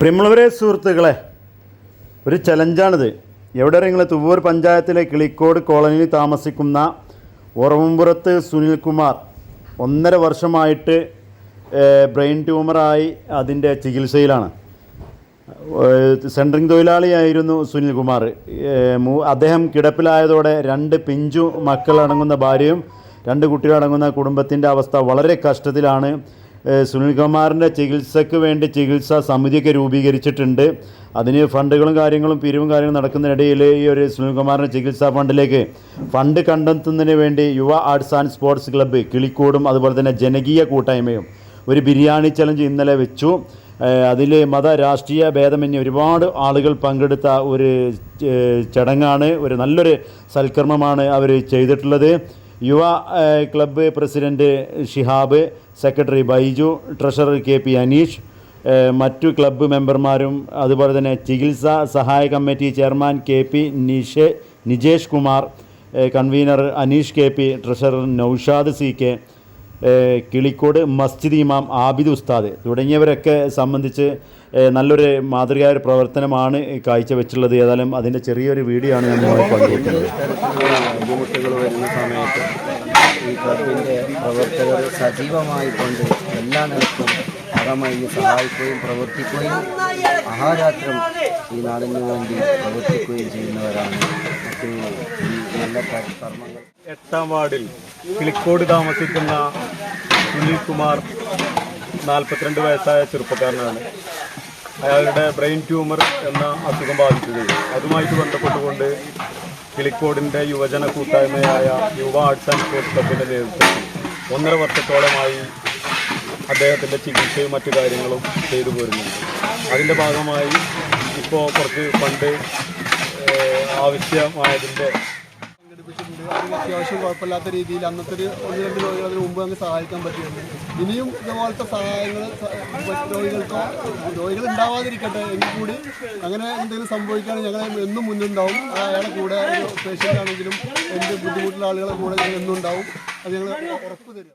പ്രിയമുള്ളവരെ സുഹൃത്തുക്കളെ ഒരു ചലഞ്ചാണിത് എവിടെ നിങ്ങൾ തുവൂർ പഞ്ചായത്തിലെ കിളിക്കോട് കോളനിയിൽ താമസിക്കുന്ന ഉറവുംപുറത്ത് സുനിൽകുമാർ ഒന്നര വർഷമായിട്ട് ബ്രെയിൻ ട്യൂമറായി അതിന്റെ ചികിത്സയിലാണ്. സെൻട്രിങ് തൊഴിലാളിയായിരുന്നു സുനിൽകുമാർ അദ്ദേഹം കിടപ്പിലായതോടെ രണ്ട് പിഞ്ചു മക്കളടങ്ങുന്ന ഭാര്യയും രണ്ട് കുട്ടികളടങ്ങുന്ന കുടുംബത്തിന്റെ അവസ്ഥ വളരെ കഷ്ടത്തിലാണ്. സുനിൽകുമാറിന്റെ ചികിത്സയ്ക്ക് വേണ്ടി ചികിത്സാ സമിതിയൊക്കെ രൂപീകരിച്ചിട്ടുണ്ട്. അതിന് ഫണ്ടുകളും കാര്യങ്ങളും പിരിവും കാര്യങ്ങളും നടക്കുന്നതിനിടയിൽ ഈ ഒരു സുനിൽകുമാറിന്റെ ചികിത്സാ ഫണ്ടിലേക്ക് ഫണ്ട് കണ്ടെത്തുന്നതിന് വേണ്ടി Yuva arts and sports club കിളിക്കോടും അതുപോലെ തന്നെ ജനകീയ കൂട്ടായ്മയും ഒരു ബിരിയാണി ചലഞ്ച് ഇന്നലെ വെച്ചു. അതിൽ മത രാഷ്ട്രീയ ഭേദമന്യേ ഒരുപാട് ആളുകൾ പങ്കെടുത്ത ഒരു ചടങ്ങാണ്. ഒരു നല്ലൊരു സൽക്കർമ്മമാണ് അവർ ചെയ്തിട്ടുള്ളത്. Yuva club president Shihab secretary Baiju treasurer K P Aneesh മറ്റു ക്ലബ്ബ് മെമ്പർമാരും അതുപോലെ തന്നെ ചികിത്സാ സഹായ committee chairman K P നിഷേ Nijesh Kumar convener Aneesh K P treasurer Naushad C K Kilikkode മസ്ജിദ് ഇമാം ആബിദ് ഉസ്താദ് തുടങ്ങിയവരൊക്കെ സംബന്ധിച്ച് നല്ലൊരു മാതൃകയായ ഒരു പ്രവർത്തനമാണ് കാഴ്ചവെച്ചുള്ളത്. ഏതായാലും അതിന്റെ ചെറിയൊരു വീഡിയോ ആണ് ഞാൻ സമയത്ത് ഈ പ്രവർത്തകർ സജീവമായി കൊണ്ട് എല്ലാ നിലക്കും അകമഴിഞ്ഞ് സഹായിക്കുകയും പ്രവർത്തിക്കുകയും മഹാരാത്രം ഈ നാടിന് വേണ്ടി പ്രവർത്തിക്കുകയും ചെയ്യുന്നവരാണ്. നല്ല എട്ടാം വാർഡിൽ കിളിക്കോട് താമസിക്കുന്ന സുനിൽ സുനിൽകുമാർ നാൽപ്പത്തിരണ്ട് വയസ്സായ ചെറുപ്പക്കാരനാണ്. അയാളുടെ ബ്രെയിൻ ട്യൂമർ എന്ന അസുഖം ബാധിക്കുകയും അതുമായിട്ട് ബന്ധപ്പെട്ടുകൊണ്ട് കിളിക്കോടിന്റെ യുവജന കൂട്ടായ്മയായ യുവ ആർട്സ് ആൻഡ് സ്പോർട്സ് ക്ലബിന്റെ നേതൃത്വത്തിൽ ഒന്നര വർഷത്തോളമായി അദ്ദേഹത്തിന്റെ ചികിത്സയും മറ്റു കാര്യങ്ങളും ചെയ്തു പോരുന്നുണ്ട്. അതിന്റെ ഭാഗമായി ഇപ്പോൾ കുറച്ച് ഫണ്ട് ആവശ്യമായതിന്റെ സംഘടിപ്പിച്ചിട്ടുണ്ട്. അതിന് അത്യാവശ്യം കുഴപ്പമില്ലാത്ത രീതിയിൽ അന്നത്തെ ഒരു ഒന്ന് രണ്ട് രോഗികൾ അതിന് മുമ്പ് അങ്ങ് സഹായിക്കാൻ പറ്റിയിട്ടുണ്ട്. ഇനിയും ഇതുപോലത്തെ സഹായങ്ങൾ രോഗികൾക്കോ രോഗികൾ ഉണ്ടാവാതിരിക്കട്ടെ എങ്കിൽ കൂടി അങ്ങനെ എന്തെങ്കിലും സംഭവിക്കുകയാണെങ്കിൽ ഞങ്ങൾ എന്നും മുന്നുണ്ടാവും അയാളെ കൂടെ പേഷ്യന്റ് ആണെങ്കിലും എന്ത് ബുദ്ധിമുട്ടുള്ള ആളുകളെ കൂടെ ഞങ്ങൾ എന്നും ഉണ്ടാവും. അത് ഞങ്ങൾ ഉറപ്പ് തരും.